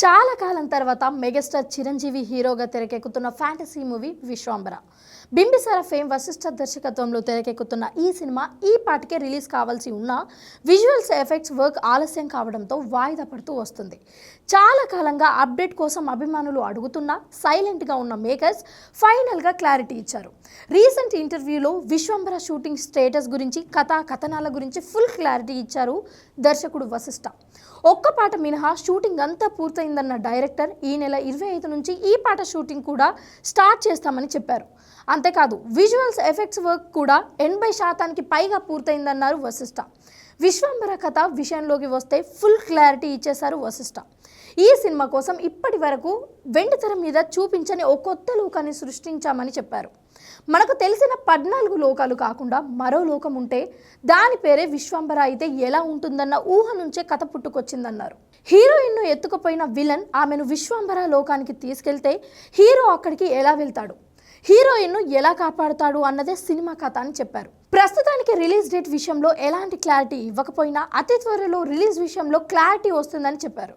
చాలా కాలం తర్వాత మెగాస్టార్ చిరంజీవి హీరోగా తెరకెక్కుతున్న fantasy movie Vishwambhara. Bimbisara fame Vasishta దర్శకత్వంలో తెరకెక్కుతున్న ఈ సినిమా ఈ పాటికే రిలీజ్ కావాల్సి ఉన్న విజువల్స్ ఎఫెక్ట్స్ వర్క్ ఆలస్యం కావడంతో వాయిదా పడుతూ వస్తుంది. చాలా కాలంగా అప్డేట్ కోసం అభిమానులు అడుగుతున్నా సైలెంట్గా ఉన్న మేకర్స్ ఫైనల్గా క్లారిటీ ఇచ్చారు. రీసెంట్ ఇంటర్వ్యూలో విశ్వంబర షూటింగ్ స్టేటస్ గురించి కథా కథనాల గురించి ఫుల్ క్లారిటీ ఇచ్చారు దర్శకుడు వశిష్ఠ ఒక్క పాట మినహా షూటింగ్ అంతా పూర్తయిందన్న డైరెక్టర్ ఈ నెల ఇరవై ఐదు నుంచి ఈ పాట షూటింగ్ కూడా స్టార్ట్ చేస్తామని చెప్పారు. అంతేకాదు విజువల్స్ ఎఫెక్ట్స్ వర్క్ కూడా ఎనభై శాతానికి పైగా పూర్తయిందన్నారు వశిష్ఠ విశ్వంబర కథ విషయంలోకి వస్తే ఫుల్ క్లారిటీ ఇచ్చేశారు వశిష్ఠ ఈ సినిమా కోసం ఇప్పటి వరకు వెండితెర మీద చూపించని ఓ కొత్త లోకాన్ని సృష్టించామని చెప్పారు. మనకు తెలిసిన పద్నాలుగు లోకాలు కాకుండా మరో లోకం ఉంటే దాని పేరే విశ్వంబర అయితే ఎలా ఉంటుందన్న ఊహ నుంచే కథ పుట్టుకొచ్చిందన్నారు. హీరోయిన్ను ఎత్తుకుపోయిన విలన్ ఆమెను విశ్వంబర లోకానికి తీసుకెళ్తే హీరో అక్కడికి ఎలా వెళ్తాడు? హీరోయిన్ను ఎలా కాపాడుతాడు అన్నదే సినిమా కథ అని చెప్పారు. ఇప్పటికే రిలీజ్ డేట్ విషయంలో ఎలాంటి క్లారిటీ ఇవ్వకపోయినా అతి త్వరలో రిలీజ్ విషయంలో క్లారిటీ వస్తుందని చెప్పారు.